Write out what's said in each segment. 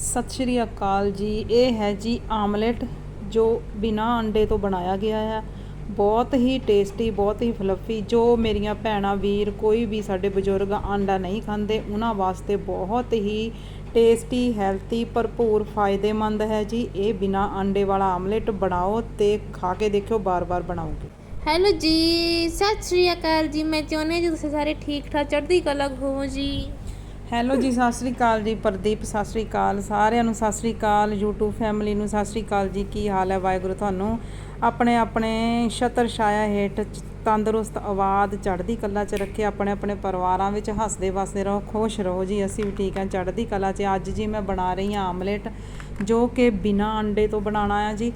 ਸਤਿ ਸ਼੍ਰੀ ਅਕਾਲ ਜੀ। ਇਹ ਹੈ ਜੀ ਆਮਲੇਟ, ਜੋ ਬਿਨਾ ਅੰਡੇ ਤੋਂ ਬਣਾਇਆ ਗਿਆ ਹੈ। ਬਹੁਤ ਹੀ ਟੇਸਟੀ, ਬਹੁਤ ਹੀ ਫਲਫੀ, ਜੋ ਮੇਰੀਆਂ ਭੈਣਾਂ, ਵੀਰ, ਕੋਈ ਵੀ ਸਾਡੇ ਬਜ਼ੁਰਗ ਆਂਡਾ ਨਹੀਂ ਖਾਂਦੇ, ਉਹਨਾਂ ਵਾਸਤੇ ਬਹੁਤ ਹੀ ਟੇਸਟੀ, ਹੈਲਥੀ, ਭਰਪੂਰ, ਫਾਇਦੇਮੰਦ ਹੈ ਜੀ। ਇਹ ਬਿਨਾ ਅੰਡੇ ਵਾਲਾ ਆਮਲੇਟ ਬਣਾਓ ਤੇ ਖਾ ਕੇ ਦੇਖਿਓ, ਬਾਰ-ਬਾਰ ਬਣਾਓਗੇ। ਹੈਲੋ ਜੀ, ਸਤਿ ਸ਼੍ਰੀ ਅਕਾਲ ਜੀ। ਮੈਂ ਚਾਹੁੰਦੀ ਹਾਂ ਜੀ ਤੁਸੀਂ ਸਾਰੇ ਠੀਕ ਠਾਕ ਚੜ੍ਹਦੀ ਕਲਾ ਹੋਵੋ ਜੀ। ਹੈਲੋ ਜੀ, ਸਤਿ ਸ੍ਰੀ ਅਕਾਲ ਜੀ, ਪ੍ਰਦੀਪ, ਸਤਿ ਸ੍ਰੀ ਅਕਾਲ, ਸਾਰਿਆਂ ਨੂੰ ਸਤਿ ਸ੍ਰੀ ਅਕਾਲ, YouTube ਫੈਮਿਲੀ ਨੂੰ ਸਤਿ ਸ੍ਰੀ ਅਕਾਲ ਜੀ, ਕੀ ਹਾਲ ਹੈ ਵਾਹਿਗੁਰੂ ਤੁਹਾਨੂੰ? ਆਪਣੇ ਆਪਣੇ ਛਤਰ ਛਾਇਆ ਹੇਠ ਤੰਦਰੁਸਤ ਆਵਾਜ਼ ਚੜ੍ਹਦੀ ਕਲਾ 'ਚ ਰੱਖੇ, ਆਪਣੇ ਆਪਣੇ ਪਰਿਵਾਰਾਂ ਵਿੱਚ ਹੱਸਦੇ ਵਸਦੇ ਰਹੋ, ਖੁਸ਼ ਰਹੋ ਜੀ, ਅਸੀਂ ਵੀ ਠੀਕ ਹਾਂ, ਚੜ੍ਹਦੀ ਕਲਾ 'ਚ। ਅੱਜ ਜੀ ਮੈਂ ਬਣਾ ਰਹੀ ਹਾਂ ਆਮਲੇਟ, ਜੋ ਕਿ ਬਿਨਾ ਅੰਡੇ ਤੋਂ ਬਣਾਉਣਾ ਆ ਜੀ।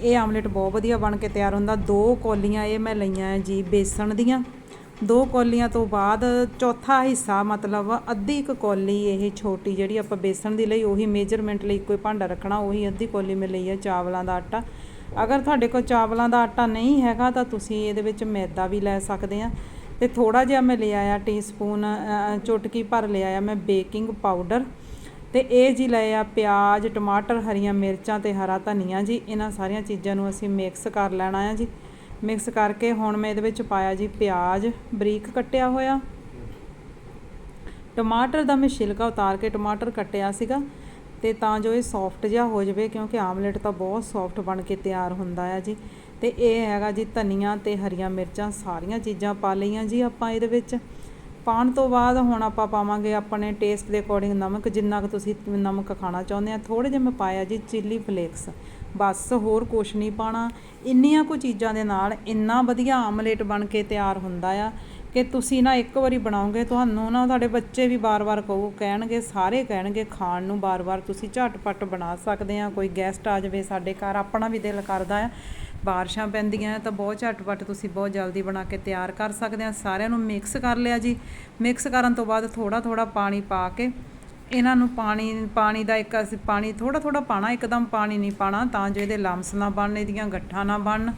ਇਹ ਆਮਲੇਟ ਬਹੁਤ ਵਧੀਆ ਬਣ ਕੇ ਤਿਆਰ ਹੁੰਦਾ, ਦੋ ਕੌਲੀਆਂ ਇਹ ਮੈਂ ਲਈਆਂ ਜੀ, ਬੇਸਣ ਦੀਆਂ। ਦੋ ਕੌਲੀਆਂ ਤੋਂ ਬਾਅਦ ਚੌਥਾ ਹਿੱਸਾ, ਮਤਲਬ ਅੱਧੀ ਇੱਕ ਕੌਲੀ ਇਹ ਛੋਟੀ ਜਿਹੜੀ ਆਪਾਂ ਬੇਸਣ ਦੀ ਲਈ, ਉਹੀ ਮੇਜਰਮੈਂਟ ਲਈ ਕੋਈ ਭਾਂਡਾ ਰੱਖਣਾ, ਉਹੀ ਅੱਧੀ ਕੌਲੀ ਮੈਂ ਲਈ ਹੈ ਚਾਵਲਾਂ ਦਾ ਆਟਾ। ਅਗਰ ਤੁਹਾਡੇ ਕੋਲ ਚਾਵਲਾਂ ਦਾ ਆਟਾ ਨਹੀਂ ਹੈਗਾ ਤਾਂ ਤੁਸੀਂ ਇਹਦੇ ਵਿੱਚ ਮੈਦਾ ਵੀ ਲੈ ਸਕਦੇ ਆ। ਤੇ ਥੋੜਾ ਜਿਹਾ ਮੈਂ ਲਿਆ ਆ ਟੀਸਪੂਨ ਚੁਟਕੀ ਭਰ ਲਿਆ ਆ ਮੈਂ ਬੇਕਿੰਗ ਪਾਊਡਰ ਤੇ ਇਹ ਜੀ ਲਏ ਆ ਪਿਆਜ਼, ਟਮਾਟਰ, ਹਰੀਆਂ ਮਿਰਚਾਂ ਤੇ ਹਰਾ ਧਨੀਆ ਜੀ, ਇਹਨਾਂ ਸਾਰੀਆਂ ਚੀਜ਼ਾਂ ਨੂੰ ਅਸੀਂ ਮਿਕਸ ਕਰ ਲੈਣਾ ਆ ਜੀ। ਮਿਕਸ ਕਰਕੇ ਹੁਣ ਮੈਂ ਇਹਦੇ ਵਿੱਚ ਪਾਇਆ ਜੀ ਪਿਆਜ਼, ਬਰੀਕ ਕੱਟਿਆ ਹੋਇਆ। ਟਮਾਟਰ ਦਾ ਮੈਂ ਛਿਲਕਾ ਉਤਾਰ ਕੇ ਟਮਾਟਰ ਕੱਟਿਆ ਸੀਗਾ ਤੇ ਤਾਂ ਜੋ ਇਹ ਸੌਫਟ ਜਿਹਾ ਹੋ ਜਾਵੇ, ਕਿਉਂਕਿ ਆਮਲੇਟ ਤਾਂ ਬਹੁਤ ਸੌਫਟ ਬਣ ਕੇ ਤਿਆਰ ਹੁੰਦਾ ਆ ਜੀ। ਤੇ ਇਹ ਹੈਗਾ ਜੀ ਧਨੀਆ ਤੇ ਹਰੀਆਂ ਮਿਰਚਾਂ, ਸਾਰੀਆਂ ਚੀਜ਼ਾਂ ਪਾ ਲਈਆਂ ਜੀ ਆਪਾਂ ਇਹਦੇ ਵਿੱਚ। ਪਾਉਣ ਤੋਂ ਬਾਅਦ ਹੁਣ ਆਪਾਂ ਪਾਵਾਂਗੇ ਆਪਣੇ ਟੇਸਟ ਦੇ ਅਕੋਰਡਿੰਗ ਨਮਕ, ਜਿੰਨਾ ਕੁ ਤੁਸੀਂ ਨਮਕ ਖਾਣਾ ਚਾਹੁੰਦੇ ਆ। ਥੋੜੇ ਜਿਹਾ ਮੈਂ ਪਾਇਆ ਜੀ ਚਿੱਲੀ ਫਲੇਕਸ ਬਸ ਹੋਰ ਕੁਛ ਨਹੀਂ ਪਾਣਾ ਇੰਨੀਆਂ ਕੁ ਚੀਜ਼ਾਂ ਦੇ ਨਾਲ ਇੰਨਾ ਵਧੀਆ ਆਮਲੇਟ ਬਣ ਕੇ ਤਿਆਰ ਹੁੰਦਾ ਆ ਕਿ ਤੁਸੀਂ ਨਾ ਇੱਕ ਵਾਰੀ ਬਣਾਓਗੇ, ਤੁਹਾਨੂੰ ਨਾ ਤੁਹਾਡੇ ਬੱਚੇ ਵੀ ਬਾਰ-ਬਾਰ ਕਹੋ, ਕਹਿਣਗੇ, ਸਾਰੇ ਕਹਿਣਗੇ, ਖਾਣ ਨੂੰ ਬਾਰ-ਬਾਰ ਤੁਸੀਂ ਝਟਪਟ ਬਣਾ ਸਕਦੇ ਆ। ਕੋਈ ਗੈਸਟ ਆ ਜਾਵੇ ਸਾਡੇ ਘਰ, ਆਪਣਾ ਵੀ ਦਿਲ ਕਰਦਾ ਆ। ਬਾਰਿਸ਼ਾਂ ਪੈਂਦੀਆਂ ਤਾਂ ਬਹੁਤ ਝਟਪਟ ਤੁਸੀਂ ਬਹੁਤ ਜਲਦੀ ਬਣਾ ਕੇ ਤਿਆਰ ਕਰ ਸਕਦੇ ਆ। ਸਾਰਿਆਂ ਨੂੰ ਮਿਕਸ ਕਰ ਲਿਆ ਜੀ। ਮਿਕਸ ਕਰਨ ਤੋਂ ਬਾਅਦ ਥੋੜਾ ਥੋੜਾ ਪਾਣੀ ਪਾ ਕੇ ਇਹਨਾਂ ਨੂੰ ਪਾਣੀ ਪਾਣੀ ਦਾ ਇੱਕ ਅਸੀਂ ਪਾਣੀ ਥੋੜਾ ਥੋੜਾ ਪਾਣਾ, ਇੱਕਦਮ ਪਾਣੀ ਨਹੀਂ ਪਾਣਾ, ਤਾਂ ਜੋ ਇਹਦੇ ਲੰਮਸ ਨਾ ਬਣਨ ਇਹਦੀਆਂ ਗੱਠਾਂ ਨਾ ਬਣਨ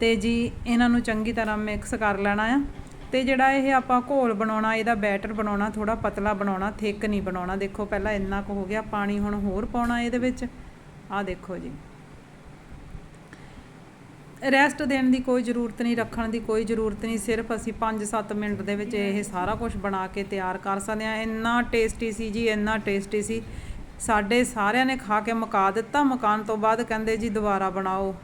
ਤੇ ਜੀ ਇਹਨਾਂ ਨੂੰ ਚੰਗੀ ਤਰ੍ਹਾਂ ਮਿਕਸ ਕਰ ਲੈਣਾ ਆ। ਤੇ ਜਿਹੜਾ ਇਹ ਆਪਾਂ ਘੋਲ ਬਣਾਉਣਾ, ਇਹਦਾ ਬੈਟਰ ਬਣਾਉਣਾ ਥੋੜਾ ਪਤਲਾ ਬਣਾਉਣਾ, ਥਿਕ ਨਹੀਂ ਬਣਾਉਣਾ। ਦੇਖੋ ਪਹਿਲਾਂ ਇੰਨਾ ਕੁ ਹੋ ਗਿਆ, ਪਾਣੀ ਹੁਣ ਹੋਰ ਪਾਉਣਾ ਇਹਦੇ ਵਿੱਚ। ਆਹ ਦੇਖੋ ਜੀ। ਰੈਸਟ ਦੇਣ ਦੀ ਕੋਈ ਜ਼ਰੂਰਤ ਨਹੀਂ, ਰੱਖਣ ਦੀ ਕੋਈ ਜ਼ਰੂਰਤ ਨਹੀਂ, ਸਿਰਫ ਅਸੀਂ 5-7 ਮਿੰਟ ਦੇ ਵਿੱਚ ਇਹ ਸਾਰਾ ਕੁਝ ਬਣਾ ਕੇ ਤਿਆਰ ਕਰ ਸਕਦੇ ਹਾਂ। ਇੰਨਾ ਟੇਸਟੀ ਸੀ ਜੀ, ਇੰਨਾ ਟੇਸਟੀ ਸੀ। ਸਾਡੇ ਸਾਰਿਆਂ ਨੇ ਖਾ ਕੇ ਮੁਕਾ ਦਿੱਤਾ। ਮਕਾਨ ਤੋਂ ਬਾਅਦ ਕਹਿੰਦੇ ਜੀ, ਦੁਬਾਰਾ ਬਣਾਓ।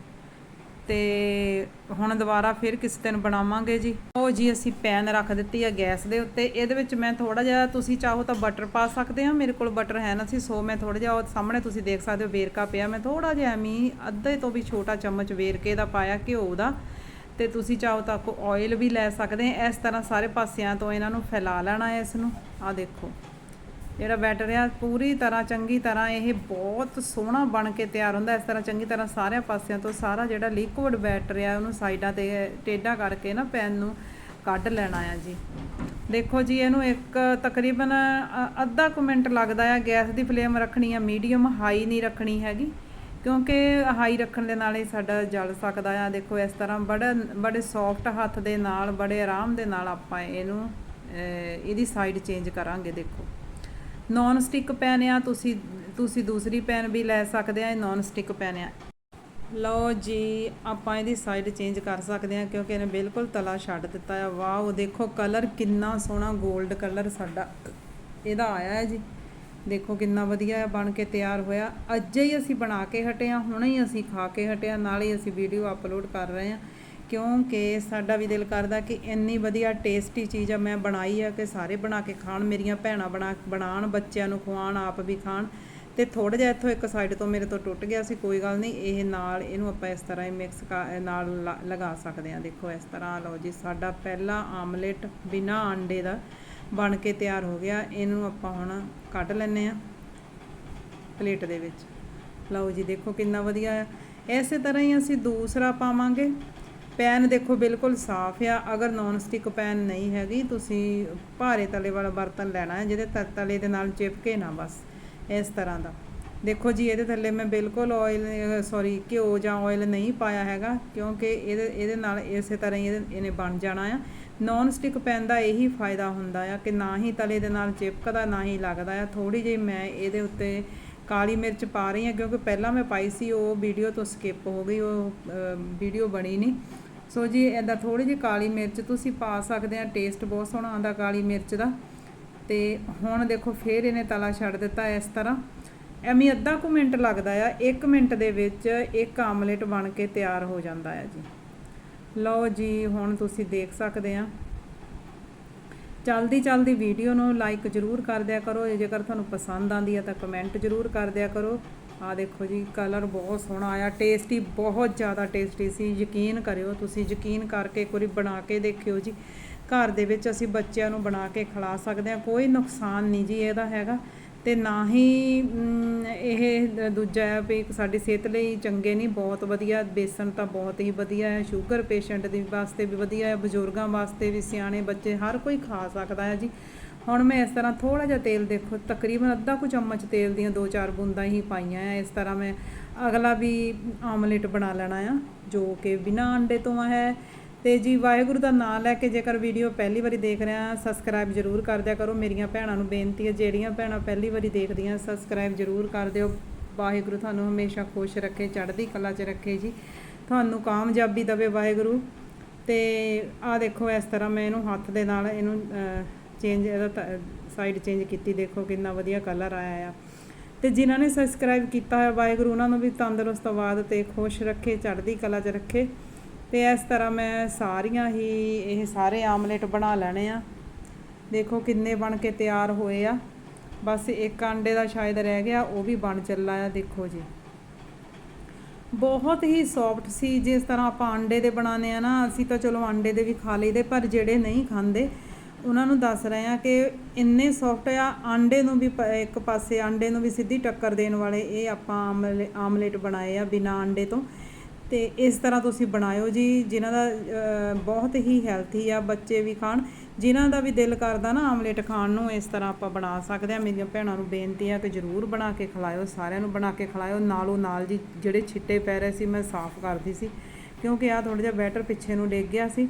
ਤੇ ਹੁਣ ਦੁਬਾਰਾ ਫਿਰ ਕਿਸ ਦਿਨ ਬਣਾਵਾਂਗੇ ਜੀ। ਉਹ ਜੀ, ਅਸੀਂ ਪੈਨ ਰੱਖ ਦਿੱਤੀ ਆ ਗੈਸ ਦੇ ਉੱਤੇ। ਇਹਦੇ ਵਿੱਚ ਮੈਂ ਥੋੜਾ ਜਿਹਾ, ਤੁਸੀਂ ਚਾਹੋ ਤਾਂ ਬਟਰ ਪਾ ਸਕਦੇ ਆ ਮੇਰੇ ਕੋਲ ਬਟਰ ਹੈ ਨਾ ਸੀ, ਸੋ ਮੈਂ ਥੋੜਾ ਜਿਹਾ ਉਹ ਸਾਹਮਣੇ ਤੁਸੀਂ ਦੇਖ ਸਕਦੇ ਹੋ ਵੇਰਕਾ ਪਿਆ। ਮੈਂ ਥੋੜਾ ਜਿਹਾ ਐਵੇਂ ਅੱਧੇ ਤੋਂ ਵੀ ਛੋਟਾ ਚਮਚ ਵੇਰਕੇ ਦਾ ਪਾਇਆ ਘਿਓ ਦਾ। ਤੇ ਤੁਸੀਂ ਚਾਹੋ ਤਾਂ ਕੋ ਆਇਲ ਵੀ ਲੈ ਸਕਦੇ ਆ। ਇਸ ਤਰ੍ਹਾਂ ਸਾਰੇ ਪਾਸਿਆਂ ਤੋਂ ਇਹਨਾਂ ਨੂੰ ਫੈਲਾ ਲੈਣਾ ਹੈ ਇਸ ਨੂੰ। ਆ ਦੇਖੋ। ਜਿਹੜਾ ਬੈਟਰ ਆ ਪੂਰੀ ਤਰ੍ਹਾਂ, ਚੰਗੀ ਤਰ੍ਹਾਂ ਇਹ ਬਹੁਤ ਸੋਹਣਾ ਬਣ ਕੇ ਤਿਆਰ ਹੁੰਦਾ। ਇਸ ਤਰ੍ਹਾਂ ਚੰਗੀ ਤਰ੍ਹਾਂ ਸਾਰਿਆਂ ਪਾਸਿਆਂ ਤੋਂ ਸਾਰਾ ਜਿਹੜਾ ਲਿਕੁਇਡ ਬੈਟਰ ਆ ਉਹਨੂੰ ਸਾਈਡਾਂ ਤੇ, ਟੇਢਾ ਕਰਕੇ ਨਾ ਪੈਨ ਨੂੰ ਕੱਢ ਲੈਣਾ ਆ ਜੀ। ਦੇਖੋ ਜੀ, ਇਹਨੂੰ ਇੱਕ ਤਕਰੀਬਨ ਅੱਧਾ ਕੁ ਮਿੰਟ ਲੱਗਦਾ ਆ ਗੈਸ ਦੀ ਫਲੇਮ ਰੱਖਣੀ ਆ ਮੀਡੀਅਮ ਹਾਈ ਨਹੀਂ ਰੱਖਣੀ ਹੈਗੀ। ਕਿਉਂਕਿ ਹਾਈ ਰੱਖਣ ਦੇ ਨਾਲ ਹੀ ਸਾਡਾ ਜਲ ਸਕਦਾ ਆ। ਦੇਖੋ, ਇਸ ਤਰ੍ਹਾਂ ਬੜੇ ਬੜੇ ਸੌਫਟ ਹੱਥ ਦੇ ਨਾਲ, ਬੜੇ ਆਰਾਮ ਦੇ ਨਾਲ ਆਪਾਂ ਇਹਨੂੰ ਇਹਦੀ ਸਾਈਡ ਚੇਂਜ ਕਰਾਂਗੇ, ਦੇਖੋ। ਨੌਨ ਸਟਿਕ ਪੈਨ ਆ, ਤੁਸੀਂ ਤੁਸੀਂ ਦੂਸਰੀ ਪੈਨ ਵੀ ਲੈ ਸਕਦੇ ਆ, ਇਹ ਨੌਨ ਸਟਿਕ ਪੈਨ ਆ। ਲਓ ਜੀ, ਆਪਾਂ ਇਹਦੀ ਸਾਈਡ ਚੇਂਜ ਕਰ ਸਕਦੇ ਆ, ਕਿਉਂਕਿ ਇਹਨੇ ਬਿਲਕੁਲ ਤਲਾ ਛੱਡ ਦਿੱਤਾ ਆ। ਵਾਓ, ਦੇਖੋ ਕਲਰ ਕਿੰਨਾ ਸੋਹਣਾ 골ਡ ਕਲਰ ਸਾਡਾ, ਇਹਦਾ ਆਇਆ ਹੈ ਜੀ। ਦੇਖੋ ਕਿੰਨਾ ਵਧੀਆ ਆ, ਬਣ ਕੇ ਤਿਆਰ ਹੋਇਆ। ਅੱਜ ਹੀ ਅਸੀਂ ਬਣਾ ਕੇ ਹਟੇ ਆ, ਹੁਣੇ ਹੀ ਅਸੀਂ ਖਾ ਕੇ ਹਟੇ ਆ, ਨਾਲ ਹੀ ਅਸੀਂ ਵੀਡੀਓ ਅਪਲੋਡ ਕਰ ਰਹੇ ਆ। ਕਿਉਂਕਿ ਸਾਡਾ ਵੀ ਦਿਲ ਕਰਦਾ ਕਿ ਇੰਨੀ ਵਧੀਆ ਟੇਸਟੀ ਚੀਜ਼ ਆ, ਮੈਂ ਬਣਾਈ ਆ ਕਿ ਸਾਰੇ ਬਣਾ ਕੇ ਖਾਣ, ਮੇਰੀਆਂ ਭੈਣਾਂ ਬਣਾ ਬਣਾਉਣ ਬੱਚਿਆਂ ਨੂੰ ਖਵਾਉਣ, ਆਪ ਵੀ ਖਾਣ। ਤੇ ਥੋੜਾ ਜਿਹਾ ਇੱਥੋਂ ਇੱਕ ਸਾਈਡ ਤੋਂ ਮੇਰੇ ਤੋਂ ਟੁੱਟ ਗਿਆ ਸੀ, ਕੋਈ ਗੱਲ ਨਹੀਂ, ਇਹ ਨਾਲ ਇਹਨੂੰ ਆਪਾਂ ਇਸ ਤਰ੍ਹਾਂ ਹੀ ਮਿਕਸ ਨਾਲ ਲਗਾ ਸਕਦੇ ਹਾਂ। ਦੇਖੋ ਇਸ ਤਰ੍ਹਾਂ, ਲਓ ਜੀ, ਸਾਡਾ ਪਹਿਲਾ ਆਮਲੇਟ ਬਿਨਾ ਆਂਡੇ ਦਾ ਬਣ ਕੇ ਤਿਆਰ ਹੋ ਗਿਆ। ਇਹਨੂੰ ਆਪਾਂ ਹੁਣ ਕੱਢ ਲੈਨੇ ਆ ਪਲੇਟ ਦੇ ਵਿੱਚ। ਲਓ ਜੀ, ਦੇਖੋ ਕਿੰਨਾ ਵਧੀਆ ਹੈ ਇਸੇ ਤਰ੍ਹਾਂ ਹੀ ਅਸੀਂ ਦੂਸਰਾ ਪਾਵਾਂਗੇ। ਪੈਨ ਦੇਖੋ ਬਿਲਕੁਲ ਸਾਫ਼ ਆ। ਅਗਰ ਨੌਨ ਸਟਿਕ ਪੈਨ ਨਹੀਂ ਹੈਗੀ, ਤੁਸੀਂ ਭਾਰੇ ਤਲੇ ਵਾਲਾ ਬਰਤਨ ਲੈਣਾ ਹੈ, ਜਿਹਦੇ ਤ- ਤਲੇ ਦੇ ਨਾਲ ਚਿਪਕੇ ਨਾ ਬਸ, ਇਸ ਤਰ੍ਹਾਂ ਦਾ। ਦੇਖੋ ਜੀ, ਇਹਦੇ ਥੱਲੇ ਮੈਂ ਬਿਲਕੁਲ ਆਇਲ ਸੌਰੀ ਘਿਓ ਜਾਂ ਆਇਲ ਨਹੀਂ ਪਾਇਆ ਹੈਗਾ, ਕਿਉਂਕਿ ਇਹਦੇ ਇਹਦੇ ਨਾਲ ਇਸੇ ਤਰ੍ਹਾਂ ਹੀ ਇਹਨੇ ਬਣ ਜਾਣਾ ਆ। ਨੌਨ ਸਟਿਕ ਪੈਨ ਦਾ ਇਹੀ ਫਾਇਦਾ ਹੁੰਦਾ ਆ ਕਿ ਨਾ ਹੀ ਤਲੇ ਦੇ ਨਾਲ ਚਿਪਕਦਾ, ਨਾ ਹੀ ਲੱਗਦਾ ਆ। ਥੋੜੀ ਜਿਹੀ ਮੈਂ ਇਹਦੇ ਉੱਤੇ ਕਾਲੀ ਮਿਰਚ ਪਾ ਰਹੀ ਹਾਂ, ਕਿਉਂਕਿ ਪਹਿਲਾਂ ਮੈਂ ਪਾਈ ਸੀ, ਉਹ ਵੀਡੀਓ ਤੋਂ ਸਕਿਪ ਹੋ ਗਈ, ਉਹ ਵੀਡੀਓ ਬਣੀ ਨਹੀਂ। ਸੋ ਜੀ, ਇਹਦਾ ਥੋੜੀ ਜਿਹੀ ਕਾਲੀ ਮਿਰਚ ਤੁਸੀਂ ਪਾ ਸਕਦੇ ਆ ਟੇਸਟ ਬਹੁਤ ਸੋਹਣਾ ਆਉਂਦਾ ਕਾਲੀ ਮਿਰਚ ਦਾ। ਤੇ ਹੁਣ ਦੇਖੋ, ਫੇਰ ਇਹਨੇ ਤਲਾ ਛੱਡ ਦਿੱਤਾ ਇਸ ਤਰ੍ਹਾਂ। ਐਵੇਂ ਅੱਧਾ ਕੁ ਮਿੰਟ ਲੱਗਦਾ ਆ 1 ਮਿੰਟ ਦੇ ਵਿੱਚ ਇੱਕ ਆਮਲੇਟ ਬਣ ਕੇ ਤਿਆਰ ਹੋ ਜਾਂਦਾ ਆ ਜੀ। ਲਓ ਜੀ, ਹੁਣ ਤੁਸੀਂ ਦੇਖ ਸਕਦੇ ਆ। ਚਲਦੀ ਚਲਦੀ ਵੀਡੀਓ ਨੂੰ ਲਾਈਕ ਜਰੂਰ ਕਰ ਦਿਆ ਕਰੋ ਜੇਕਰ ਤੁਹਾਨੂੰ ਪਸੰਦ ਆਂਦੀ ਹੈ ਤਾਂ ਕਮੈਂਟ ਜਰੂਰ ਕਰ ਦਿਆ ਕਰੋ। ਆ ਦੇਖੋ ਜੀ ਕਲਰ ਬਹੁਤ ਸੋਹਣਾ ਆਇਆ ਟੇਸਟੀ ਬਹੁਤ ਜ਼ਿਆਦਾ ਟੇਸਟੀ ਸੀ। ਯਕੀਨ ਕਰਿਓ ਤੁਸੀਂ, ਯਕੀਨ ਕਰਕੇ ਇੱਕ ਵਾਰੀ ਬਣਾ ਕੇ ਦੇਖਿਓ ਜੀ। ਘਰ ਦੇ ਵਿੱਚ ਅਸੀਂ ਬੱਚਿਆਂ ਨੂੰ ਬਣਾ ਕੇ ਖਿਲਾ ਸਕਦੇ ਹਾਂ, ਕੋਈ ਨੁਕਸਾਨ ਨਹੀਂ ਜੀ ਇਹਦਾ ਹੈਗਾ। ਤੇ ਨਾ ਹੀ ਇਹ ਦੂਜਾ ਹੈ ਵੀ ਸਾਡੀ ਸਿਹਤ ਲਈ ਚੰਗੇ ਨਹੀਂ, ਬਹੁਤ ਵਧੀਆ। ਬੇਸਨ ਤਾਂ ਬਹੁਤ ਹੀ ਵਧੀਆ ਹੈ ਸ਼ੂਗਰ ਪੇਸ਼ੈਂਟ ਦੀ ਵਾਸਤੇ ਵੀ ਵਧੀਆ ਹੈ, ਬਜ਼ੁਰਗਾਂ ਵਾਸਤੇ ਵੀ, ਸਿਆਣੇ ਬੱਚੇ, ਹਰ ਕੋਈ ਖਾ ਸਕਦਾ ਹੈ ਜੀ। ਹੁਣ ਮੈਂ ਇਸ ਤਰ੍ਹਾਂ ਥੋੜਾ ਜਿਹਾ ਤੇਲ ਦੇਖੋ, ਤਕਰੀਬਨ ਅੱਧਾ ਕੁ ਚਮਚ ਤੇਲ ਦੀਆਂ ਦੋ ਚਾਰ ਬੂੰਦਾਂ ਹੀ ਪਾਈਆਂ ਆ। ਇਸ ਤਰ੍ਹਾਂ ਮੈਂ ਅਗਲਾ ਵੀ ਆਮਲੇਟ ਬਣਾ ਲੈਣਾ ਆ, ਜੋ ਕਿ ਬਿਨਾਂ ਅੰਡੇ ਤੋਂ ਹੈ। ਤੇ ਜੀ, ਵਾਹਿਗੁਰੂ ਦਾ ਨਾਮ ਲੈ ਕੇ ਜੇਕਰ ਵੀਡੀਓ ਪਹਿਲੀ ਵਾਰੀ ਦੇਖ ਰਿਹਾ ਸਬਸਕ੍ਰਾਈਬ ਜਰੂਰ ਕਰ ਦਿਆ ਕਰੋ। ਮੇਰੀਆਂ ਭੈਣਾਂ ਨੂੰ ਬੇਨਤੀ ਹੈ ਜਿਹੜੀਆਂ ਭੈਣਾਂ ਪਹਿਲੀ ਵਾਰੀ ਦੇਖਦੀਆਂ ਸਬਸਕ੍ਰਾਈਬ ਜਰੂਰ ਕਰ ਦਿਓ। ਵਾਹਿਗੁਰੂ ਤੁਹਾਨੂੰ ਹਮੇਸ਼ਾ ਖੁਸ਼ ਰੱਖੇ, ਚੜ੍ਹਦੀ ਕਲਾ 'ਚ ਰੱਖੇ ਜੀ। ਤੁਹਾਨੂੰ ਕਾਮਯਾਬੀ ਦੇਵੇ ਵਾਹਿਗੁਰੂ। ਤੇ ਆ ਦੇਖੋ, ਇਸ ਤਰ੍ਹਾਂ ਮੈਂ ਇਹਨੂੰ ਹੱਥ ਦੇ ਨਾਲ ਇਹਨੂੰ ਚੇਂਜ ਇਹਦਾ ਸਾਈਡ ਚੇਂਜ ਕੀਤੀ, ਦੇਖੋ ਕਿੰਨਾ ਵਧੀਆ ਕਲਰ ਆਇਆ ਆ। ਤੇ ਜਿਨ੍ਹਾਂ ਨੇ ਸਬਸਕ੍ਰਾਈਬ ਕੀਤਾ ਹੈ ਵਾਹਿਗੁਰੂ ਉਹਨਾਂ ਨੂੰ ਵੀ ਤੰਦਰੁਸਤ, ਆਬਾਦ ਤੇ ਖੁਸ਼ ਰੱਖੇ, ਚੜ੍ਹਦੀ ਕਲਾ 'ਚ ਰੱਖੇ। ਤੇ ਇਸ ਤਰ੍ਹਾਂ ਮੈਂ ਸਾਰੀਆਂ ਹੀ, ਇਹ ਸਾਰੇ ਆਮਲੇਟ ਬਣਾ ਲੈਣੇ ਆ। ਦੇਖੋ ਕਿੰਨੇ ਬਣ ਕੇ ਤਿਆਰ ਹੋਏ ਆ। ਬਸ ਇੱਕ ਆਂਡੇ ਦਾ ਸ਼ਾਇਦ ਰਹਿ ਗਿਆ, ਉਹ ਵੀ ਬਣ ਚੱਲਾ ਆ, ਦੇਖੋ ਜੀ। ਬਹੁਤ ਹੀ ਸੌਫਟ ਸੀ, ਜਿਸ ਤਰ੍ਹਾਂ ਆਪਾਂ ਆਂਡੇ ਦੇ ਬਣਾਉਂਦੇ ਆ ਨਾ, ਅਸੀਂ ਤਾਂ ਚਲੋ ਆਂਡੇ ਦੇ ਵੀ ਖਾ ਲਈਦੇ, ਪਰ ਜਿਹੜੇ ਨਹੀਂ ਖਾਂਦੇ ਉਹਨਾਂ ਨੂੰ ਦੱਸ ਰਹੇ ਆ ਕਿ ਇੰਨੇ ਸੌਫਟ ਆ, ਆਂਡੇ ਨੂੰ ਵੀ ਪ- ਇੱਕ ਪਾਸੇ ਆਂਡੇ ਨੂੰ ਵੀ ਸਿੱਧੀ ਟੱਕਰ ਦੇਣ ਵਾਲੇ ਇਹ ਆਪਾਂ ਆਮਲੇ- ਆਮਲੇਟ ਬਣਾਏ ਆ ਬਿਨਾ ਆਂਡੇ ਤੋਂ। ਤੇ ਇਸ ਤਰ੍ਹਾਂ ਤੁਸੀਂ ਬਣਾਇਓ ਜੀ, ਜਿਨ੍ਹਾਂ ਦਾ ਬਹੁਤ ਹੀ ਹੈਲਥੀ ਆ ਬੱਚੇ ਵੀ ਖਾਣ। ਜਿਨ੍ਹਾਂ ਦਾ ਵੀ ਦਿਲ ਕਰਦਾ ਨਾ ਆਮਲੇਟ ਖਾਣ ਨੂੰ, ਇਸ ਤਰ੍ਹਾਂ ਆਪਾਂ ਬਣਾ ਸਕਦੇ ਆ ਮੇਰੀਆਂ ਭੈਣਾਂ ਨੂੰ ਬੇਨਤੀ ਆ ਕਿ ਜਰੂਰ ਬਣਾ ਕੇ ਖਿਲਾਇਓ, ਸਾਰਿਆਂ ਨੂੰ ਬਣਾ ਕੇ ਖਿਲਾਇਓ। ਨਾਲੋਂ ਨਾਲ ਜੀ, ਜਿਹੜੇ ਛਿੱਟੇ ਪੈ ਰਹੇ ਸੀ, ਮੈਂ ਸਾਫ਼ ਕਰਦੀ ਸੀ। ਕਿਉਂਕਿ ਆ ਥੋੜਾ ਜਿਹਾ ਬੈਟਰ ਪਿੱਛੇ ਨੂੰ ਡਿੱਗ ਗਿਆ ਸੀ।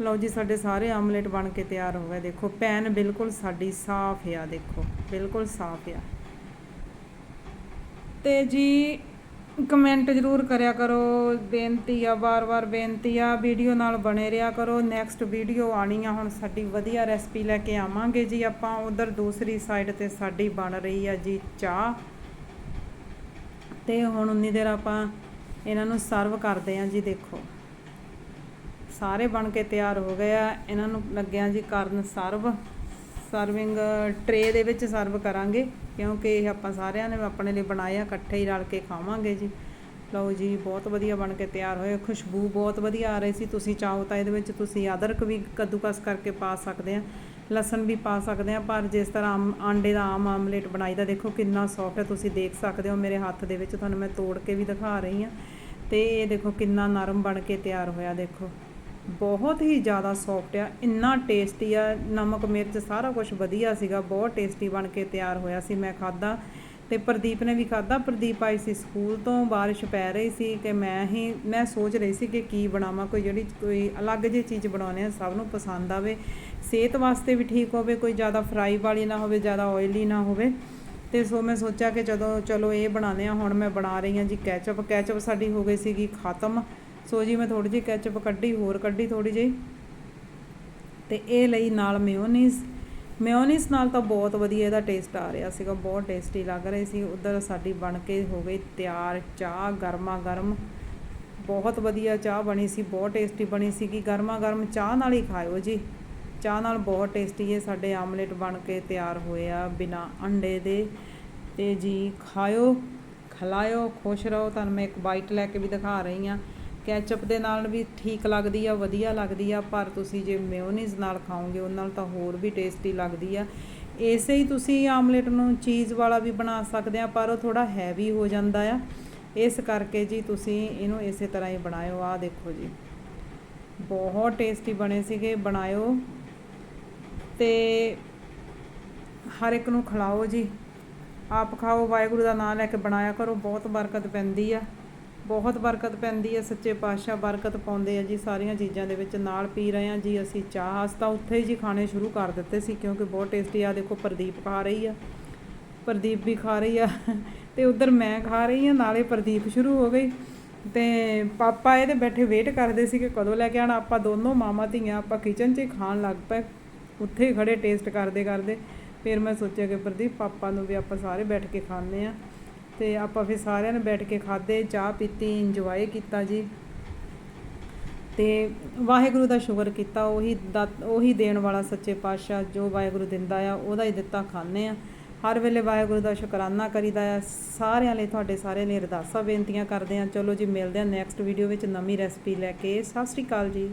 ਲਓ ਜੀ, ਸਾਡੇ ਸਾਰੇ ਆਮਲੇਟ ਬਣ ਕੇ ਤਿਆਰ ਹੋ ਗਏ। ਦੇਖੋ, ਪੈਨ ਬਿਲਕੁਲ ਸਾਡੀ ਸਾਫ਼ ਆ, ਦੇਖੋ, ਬਿਲਕੁਲ ਸਾਫ਼ ਆ। ਤੇ ਜੀ, ਕਮੈਂਟ ਜ਼ਰੂਰ ਕਰਿਆ ਕਰੋ, ਬੇਨਤੀ ਆ, ਵਾਰ-ਵਾਰ ਬੇਨਤੀ ਆ, ਵੀਡੀਓ ਨਾਲ ਬਣੇ ਰਿਹਾ ਕਰੋ। ਨੈਕਸਟ ਵੀਡੀਓ ਆਣੀ ਆ, ਹੁਣ ਸਾਡੀ ਵਧੀਆ ਰੈਸਪੀ ਲੈ ਕੇ ਆਵਾਂਗੇ ਜੀ ਆਪਾਂ। ਉਧਰ ਦੂਸਰੀ ਸਾਈਡ ਤੇ ਸਾਡੀ ਬਣ ਰਹੀ ਆ ਜੀ ਚਾਹ। ਤੇ ਹੁਣ ਉਨੀ ਦੇਰ ਆਪਾਂ ਇਹਨਾਂ ਨੂੰ ਸਰਵ ਕਰਦੇ ਆ ਜੀ, ਦੇਖੋ। ਸਾਰੇ ਬਣ ਕੇ ਤਿਆਰ ਹੋ ਗਏ ਆ। ਇਹਨਾਂ ਨੂੰ ਲੱਗਿਆ ਜੀ ਕਰਨ ਸਰਵ। ਸਰਵਿੰਗ ਟਰੇ ਦੇ ਵਿੱਚ ਸਰਵ ਕਰਾਂਗੇ, ਕਿਉਂਕਿ ਇਹ ਆਪਾਂ ਸਾਰਿਆਂ ਨੇ ਆਪਣੇ ਲਈ ਬਣਾਇਆ ਇਕੱਠੇ ਹੀ ਰਲ ਕੇ ਖਾਵਾਂਗੇ ਜੀ। ਲਓ ਜੀ, ਬਹੁਤ ਵਧੀਆ ਬਣ ਕੇ ਤਿਆਰ ਹੋਏ ਖੁਸ਼ਬੂ ਬਹੁਤ ਵਧੀਆ ਆ ਰਹੀ ਸੀ। ਤੁਸੀਂ ਚਾਹੋ ਤਾਂ ਇਹਦੇ ਵਿੱਚ ਤੁਸੀਂ ਅਦਰਕ ਵੀ ਕੱਦੂਕਸ ਕਰਕੇ ਪਾ ਸਕਦੇ ਆ, ਲਸਣ ਵੀ ਪਾ ਸਕਦੇ ਆ, ਪਰ ਜਿਸ ਤਰ੍ਹਾਂ ਆਮ- ਆਂਡੇ ਦਾ ਆਮ ਆਮਲੇਟ ਬਣਾਈਦਾ, ਦੇਖੋ ਕਿੰਨਾ ਸੌਫਟ ਹੈ। ਤੁਸੀਂ ਦੇਖ ਸਕਦੇ ਹੋ ਮੇਰੇ ਹੱਥ ਦੇ ਵਿੱਚ ਤੁਹਾਨੂੰ ਮੈਂ ਤੋੜ ਕੇ ਵੀ ਦਿਖਾ ਰਹੀ ਆ। ਤੇ ਇਹ ਦੇਖੋ ਕਿੰਨਾ ਨਰਮ ਬਣ ਕੇ ਤਿਆਰ ਹੋਇਆ, ਦੇਖੋ। ਬਹੁਤ ਹੀ ਜ਼ਿਆਦਾ ਸੌਫਟ ਆ, ਇੰਨਾ ਟੇਸਟੀ ਆ, ਨਮਕ, ਮਿਰਚ, ਸਾਰਾ ਕੁਝ ਵਧੀਆ ਸੀਗਾ, ਬਹੁਤ ਟੇਸਟੀ ਬਣ ਕੇ ਤਿਆਰ ਹੋਇਆ ਸੀ ਮੈਂ ਖਾਦਾ ਤੇ ਪ੍ਰਦੀਪ ਨੇ ਵੀ ਖਾਦਾ ਪ੍ਰਦੀਪ ਆਈ ਸੀ ਸਕੂਲ ਤੋਂ, ਬਾਰਿਸ਼ ਪੈ ਰਹੀ ਸੀ ਕਿ ਮੈਂ ਹੀ, ਮੈਂ ਸੋਚ ਰਹੀ ਸੀ ਕਿ ਕੀ ਬਣਾਵਾਂ, ਕੋਈ ਜਿਹੜੀ ਕੋਈ ਅਲੱਗ ਜਿਹੀ ਚੀਜ਼ ਬਣਾਉਣੀ ਆ ਸਭ ਨੂੰ ਪਸੰਦ ਆਵੇ। ਸਿਹਤ ਵਾਸਤੇ ਵੀ ਠੀਕ ਹੋਵੇ, ਕੋਈ ਜ਼ਿਆਦਾ ਫਰਾਈ ਵਾਲੀ ਨਾ ਹੋਵੇ, ਜ਼ਿਆਦਾ ਆਇਲੀ ਨਾ ਹੋਵੇ। ਤੇ ਸੋ ਮੈਂ ਸੋਚਿਆ ਕਿ ਜਦੋਂ, ਚਲੋ ਇਹ ਬਣਾਉਂਦੇ ਆ ਹੁਣ ਮੈਂ ਬਣਾ ਰਹੀ ਹਾਂ ਜੀ ਕੈਚਅਪ ਕੈਚਅਪ ਸਾਡੀ ਹੋ ਗਈ ਸੀਗੀ ਖਤਮ। ਸੋ ਜੀ ਮੈਂ ਥੋੜੀ ਜਿਹੀ ਕੈਚਅਪ ਕੱਢੀ, ਹੋਰ ਕੱਢੀ ਥੋੜੀ ਜਿਹੀ। ਤੇ ਇਹ ਲਈ ਨਾਲ ਮਿਓਨੀਜ਼ ਮਿਓਨੀਜ਼ ਨਾਲ ਤਾਂ ਬਹੁਤ ਵਧੀਆ ਇਹਦਾ ਟੇਸਟ ਆ ਰਿਹਾ ਸੀਗਾ, ਬਹੁਤ ਟੇਸਟੀ ਲੱਗ ਰਹੀ ਸੀ। ਉਧਰ ਸਾਡੀ ਬਣ ਕੇ ਹੋ ਗਈ ਤਿਆਰ, ਚਾਹ ਗਰਮਾ ਗਰਮ ਬਹੁਤ ਵਧੀਆ ਚਾਹ ਬਣੀ ਸੀ, ਬਹੁਤ ਟੇਸਟੀ ਬਣੀ ਸੀਗੀ। ਗਰਮਾ ਗਰਮ ਚਾਹ ਨਾਲ ਹੀ ਖਾਇਓ ਜੀ। ਚਾਹ ਨਾਲ ਬਹੁਤ ਟੇਸਟੀ ਹੈ ਸਾਡੇ ਆਮਲੇਟ ਬਣ ਕੇ ਤਿਆਰ ਹੋਏ ਆ ਬਿਨਾ ਅੰਡੇ ਦੇ। ਤੇ ਜੀ ਖਾਇਓ, ਖਲਾਇਓ, ਖੁਸ਼ ਰਹੋ। ਤੁਹਾਨੂੰ ਮੈਂ ਇੱਕ ਬਾਈਟ ਲੈ ਕੇ ਵੀ ਦਿਖਾ ਰਹੀ ਆ ਕੈਚਅਪ ਦੇ ਨਾਲ ਵੀ ਠੀਕ ਲੱਗਦੀ ਆ, ਵਧੀਆ ਲੱਗਦੀ ਆ, ਪਰ ਤੁਸੀਂ ਜੇ ਮੇਓਨੀਜ਼ ਨਾਲ ਖਾਓਗੇ ਉਹਨਾਂ ਨਾਲ ਤਾਂ ਹੋਰ ਵੀ ਟੇਸਟੀ ਲੱਗਦੀ ਆ। ਇਸੇ ਹੀ ਤੁਸੀਂ ਆਮਲੇਟ ਨੂੰ ਚੀਜ਼ ਵਾਲਾ ਵੀ ਬਣਾ ਸਕਦੇ ਆ, ਪਰ ਉਹ ਥੋੜਾ ਹੈਵੀ ਹੋ ਜਾਂਦਾ ਆ। ਇਸ ਕਰਕੇ ਜੀ ਤੁਸੀਂ ਇਹਨੂੰ ਇਸੇ ਤਰ੍ਹਾਂ ਹੀ ਬਣਾਇਓ। ਆ ਦੇਖੋ ਜੀ, ਬਹੁਤ ਟੇਸਟੀ ਬਣੇ ਸੀਗੇ, ਬਣਾਇਓ। ਤੇ ਹਰ ਇੱਕ ਨੂੰ ਖਿਲਾਓ ਜੀ। ਆਪ ਖਾਓ, ਵਾਹਿਗੁਰੂ ਦਾ ਨਾਮ ਲੈ ਕੇ ਬਣਾਇਆ ਕਰੋ, ਬਹੁਤ ਬਰਕਤ ਪੈਂਦੀ ਆ। ਬਹੁਤ ਬਰਕਤ ਪੈਂਦੀ ਆ ਸੱਚੇ ਪਾਤਸ਼ਾਹ ਬਰਕਤ ਪਾਉਂਦੇ ਆ ਜੀ ਸਾਰੀਆਂ ਚੀਜ਼ਾਂ ਦੇ ਵਿੱਚ। ਨਾਲ ਪੀ ਰਹੇ ਆ ਜੀ ਅਸੀਂ ਚਾਹ, ਅਸ ਉੱਥੇ ਹੀ ਜੀ ਖਾਣੇ ਸ਼ੁਰੂ ਕਰ ਦਿੱਤੇ ਸੀ ਕਿਉਂਕਿ ਬਹੁਤ ਟੇਸਟੀ ਆ, ਦੇਖੋ ਪ੍ਰਦੀਪ ਖਾ ਰਹੀ ਆ। ਪ੍ਰਦੀਪ ਵੀ ਖਾ ਰਹੀ ਆ ਤੇ ਉਧਰ ਮੈਂ ਖਾ ਰਹੀ ਆ ਨਾਲੇ ਪ੍ਰਦੀਪ ਸ਼ੁਰੂ ਹੋ ਗਈ। ਤੇ ਪਾਪਾ ਇਹਦੇ ਬੈਠੇ ਵੇਟ ਕਰਦੇ ਸੀ ਕਿ ਕਦੋਂ ਲੈ ਕੇ ਆਣਾ ਆਪਾਂ ਦੋਨੋਂ ਮਾਮਾ ਧੀਆਂ, ਆਪਾਂ ਕਿਚਨ 'ਚ ਹੀ ਖਾਣ ਲੱਗ ਪਏ। ਉੱਥੇ ਹੀ ਖੜੇ ਟੇਸਟ ਕਰਦੇ ਕਰਦੇ ਫਿਰ ਮੈਂ ਸੋਚਿਆ ਕਿ ਪ੍ਰਦੀਪ, ਪਾਪਾ ਨੂੰ ਵੀ ਆਪਾਂ ਸਾਰੇ ਬੈਠ ਕੇ ਖਾਂਦੇ ਆ ਤੇ ਆਪਾਂ ਫਿਰ ਸਾਰਿਆਂ ਨੇ ਬੈਠ ਕੇ ਖਾਦੇ ਚਾਹ ਪੀਤੀ ਇੰਜੋਏ ਕੀਤਾ ਜੀ। ਤੇ ਵਾਹਿਗੁਰੂ ਦਾ ਸ਼ੁਕਰ ਕੀਤਾ, ਉਹੀ ਦਾਤ- ਉਹੀ ਦੇਣ ਵਾਲਾ ਸੱਚੇ ਪਾਤਸ਼ਾਹ ਜੋ ਵਾਹਿਗੁਰੂ ਦਿੰਦਾ ਆ, ਉਹਦਾ ਹੀ ਦਿੱਤਾ ਖਾਂਦੇ ਆ। ਹਰ ਵੇਲੇ ਵਾਹਿਗੁਰੂ ਦਾ ਸ਼ੁਕਰਾਨਾ ਕਰੀਦਾ ਆ। ਸਾਰਿਆਂ ਲਈ ਤੁਹਾਡੇ ਸਾਰਿਆਂ ਲਈ ਅਰਦਾਸਾਂ ਬੇਨਤੀਆਂ ਕਰਦੇ ਆ। ਚਲੋ ਜੀ, ਮਿਲਦੇ ਆ ਨੈਕਸਟ ਵੀਡੀਓ ਵਿੱਚ ਨਵੀਂ ਰੈਸਪੀ ਲੈ ਕੇ। ਸਤਿ ਸ੍ਰੀ ਅਕਾਲ ਜੀ।